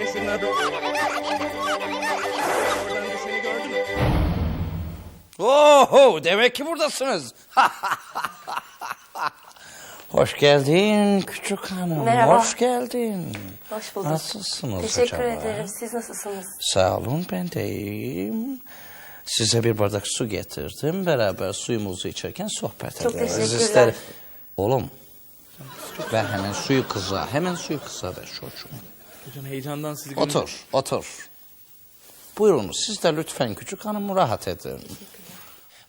Nesin abi? Oradan da seni gördüm. Oho demek ki buradasınız. Hoş geldin küçük hanım. Merhaba. Hoş geldin. Hoş bulduk. Nasılsınız Teşekkür acaba? ederim. Siz nasılsınız? Sağ olun ben de iyiyim. Size bir bardak su getirdim. Beraber suyumuzu içerken sohbet Çok ederiz. teşekkürler. İster- Oğlum ver hemen suyu kıza. Hemen suyu kıza ver çocuğum. Hocam heyecandan sizi. Otur, otur. Buyurunuz siz de lütfen küçük hanım rahat edin.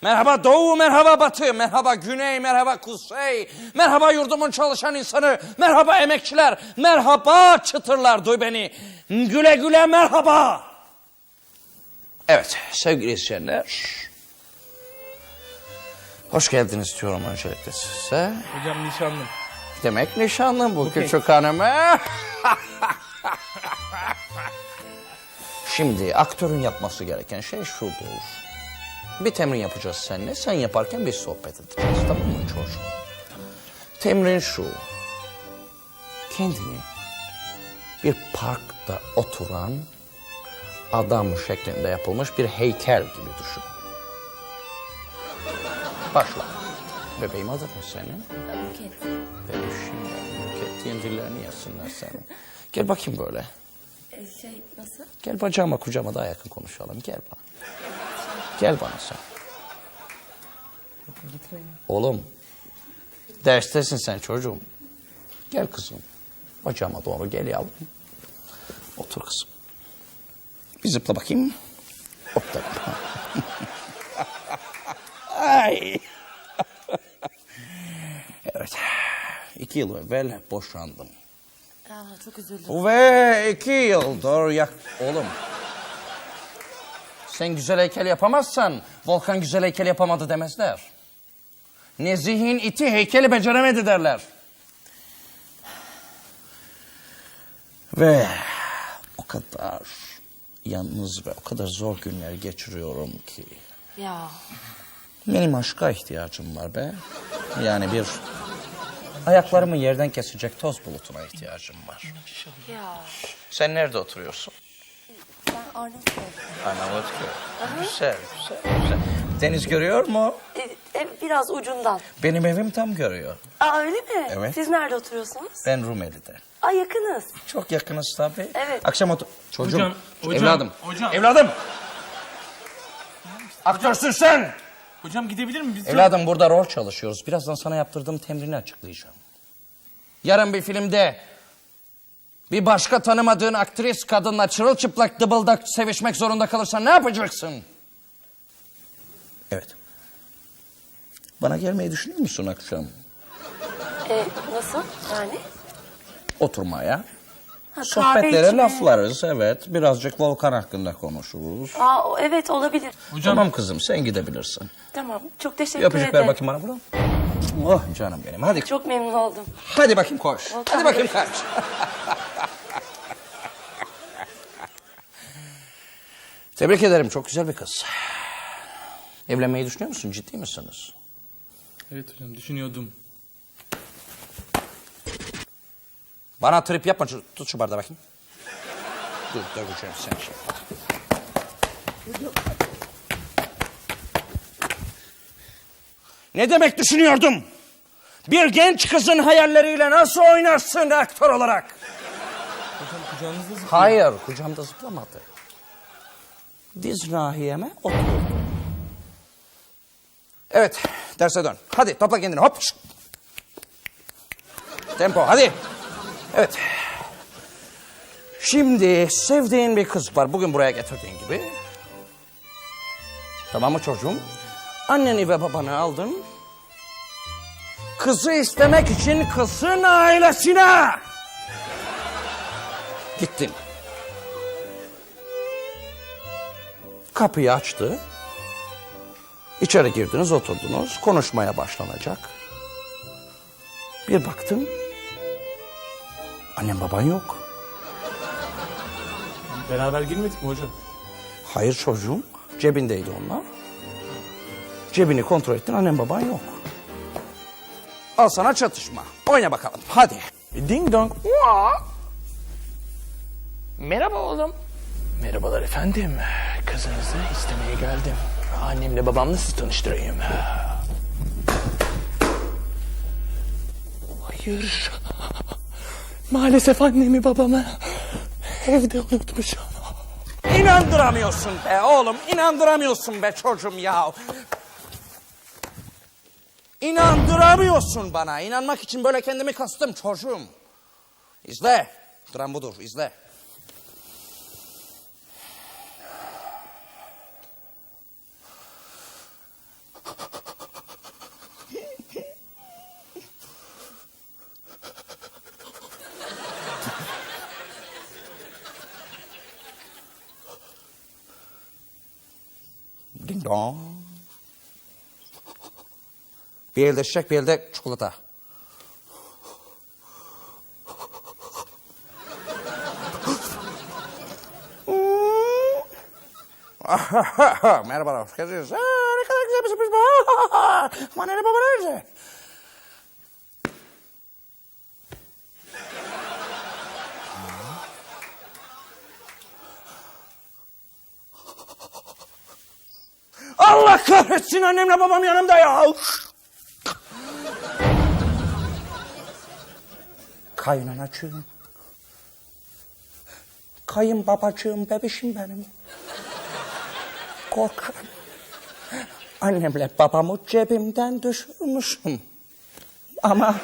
Merhaba Doğu, merhaba Batı, merhaba Güney, merhaba Kuzey, merhaba yurdumun çalışan insanı, merhaba emekçiler, merhaba çıtırlar duy beni. Güle güle merhaba. Evet sevgili izleyenler. Hoş geldiniz diyorum öncelikle size. Hocam nişanlım. Demek nişanlım bu küçük hanıma. Şimdi aktörün yapması gereken şey şudur. Bir temrin yapacağız seninle. Sen yaparken biz sohbet edeceğiz. Tamam mı çocuğum? Temrin şu. Kendini bir parkta oturan adam şeklinde yapılmış bir heykel gibi düşün. Başla. Bebeğim adın ne senin? Buket. Bebişim, kettiğin dillerini yesinler seni. Gel bakayım böyle. şey nasıl? Gel bacağıma kucağıma daha yakın konuşalım. Gel bana. Gel bana sen. Oğlum. Derstesin sen çocuğum. Gel kızım. Bacağıma doğru gel yavrum. Otur kızım. Bir zıpla bakayım. Hop da. Ay. evet. İki yıl evvel boşandım. Çok üzüldüm. Ve iki yıldır yak... Oğlum. Sen güzel heykel yapamazsan Volkan güzel heykel yapamadı demezler. Nezih'in iti heykeli beceremedi derler. Ve o kadar yalnız ve o kadar zor günler geçiriyorum ki. Ya. Benim aşka ihtiyacım var be. Yani bir ayaklarımı yerden kesecek toz bulutuna ihtiyacım var. Ya. Sen nerede oturuyorsun? Ben Arnavutköy. Arnavutköy. Güzel, güzel, güzel. Deniz görüyor mu? E, e, biraz ucundan. Benim evim tam görüyor. Aa öyle mi? Evet. Siz nerede oturuyorsunuz? Ben Rumeli'de. Aa yakınız. Çok yakınız tabii. Evet. Akşam otur... Çocuğum, Hocam, hocam, evladım. hocam. Evladım. Aktörsün sen. Hocam gidebilir mi? Biz Evladım burada rol çalışıyoruz. Birazdan sana yaptırdığım temrini açıklayacağım. Yarın bir filmde bir başka tanımadığın aktris kadınla çırılçıplak dıbıldak sevişmek zorunda kalırsan ne yapacaksın? Evet. Bana gelmeyi düşünüyor musun akşam? E, nasıl? Yani? Oturmaya. Ha, Sohbetlere laflarız evet. Birazcık Volkan hakkında konuşuruz. Aa o- evet olabilir. Hocam Tamam kızım sen gidebilirsin. Tamam. Çok teşekkür öpücük ver ederim. bakayım bana bunu. Oh canım benim hadi. Çok memnun oldum. Hadi bakayım koş. Volkan Hadi bakayım kaç. Tebrik ederim çok güzel bir kız. Evlenmeyi düşünüyor musun? Ciddi misiniz? Evet hocam düşünüyordum. Bana trip yapma. şu- Tut şu bardağı bakayım. Dur döveceğim seni şimdi. Ne demek düşünüyordum? Bir genç kızın hayalleriyle nasıl oynarsın aktör olarak? Hocam kucağınızda zıplıyor. Hayır, kucağımda zıplamadı. Diz nahiyeme oturdu. Evet, derse dön. Hadi topla kendini, hop. Tempo, hadi. Evet. Şimdi sevdiğin bir kız var. Bugün buraya getirdiğin gibi. Tamam mı çocuğum? Anneni ve babanı aldın. Kızı istemek için kızın ailesine gittin. Kapıyı açtı. İçeri girdiniz, oturdunuz. Konuşmaya başlanacak. Bir baktım. Annem baban yok. Beraber girmedik mi hocam? Hayır çocuğum. Cebindeydi onlar. Cebini kontrol ettin annem baban yok. Al sana çatışma. Oyna bakalım hadi. Ding dong. Ua. Merhaba oğlum. Merhabalar efendim. Kızınızı istemeye geldim. Annemle babamla sizi tanıştırayım. Hayır. Maalesef annemi babamı evde unutmuşum. İnandıramıyorsun be oğlum, inandıramıyorsun be çocuğum ya. İnandıramıyorsun bana. İnanmak için böyle kendimi kastım çocuğum. İzle. Dram budur, izle. Dong. Bir elde çiçek, bir elde çikolata. Merhabalar, hoş geldiniz. Aa, ne kadar güzel bir sürpriz bu. Aman anne baba Allah kahretsin annemle babam yanımda ya. Kaynanacığım. Kayınbabacığım, bebişim benim. Korkarım. Annemle babamı cebimden düşürmüşüm. Ama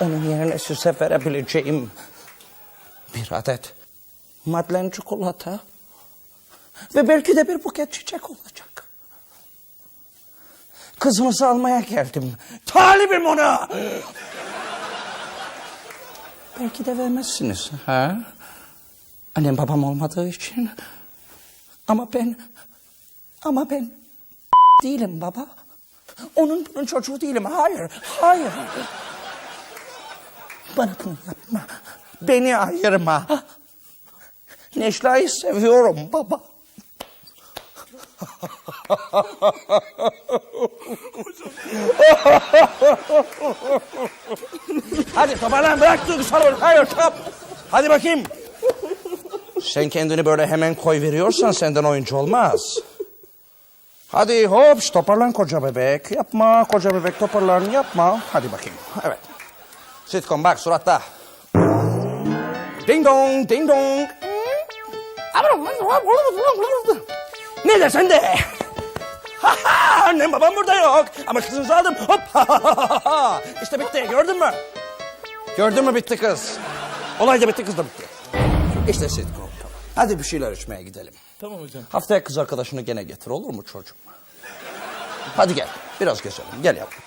onun yerine size verebileceğim bir adet Madeleine çikolata ve belki de bir buket çiçek olacak. Kızınızı almaya geldim. Talibim ona. belki de vermezsiniz. Ha? Annem babam olmadığı için. Ama ben... Ama ben... değilim baba. Onun bunun çocuğu değilim. Hayır, hayır. Bana bunu yapma. Beni ayırma. Necla'yı seviyorum baba. Hadi toparlan bırak duygusal. Hayır stop. Hadi bakayım. Sen kendini böyle hemen koy veriyorsan senden oyuncu olmaz. Hadi hop toparlan koca bebek. Yapma koca bebek toparlan yapma. Hadi bakayım. Evet. Sitcom bak suratta. Ding dong ding dong. Ne dersen de. Ha ha, Annem babam burada yok. Ama kızınızı aldım. Hop. ha, ha, ha. İşte bitti gördün mü? Gördün mü bitti kız. Olay da bitti kız da bitti. İşte sitcom. Hadi bir şeyler içmeye gidelim. Tamam hocam. Haftaya kız arkadaşını gene getir olur mu çocuğum? Hadi gel biraz gezelim gel yavrum.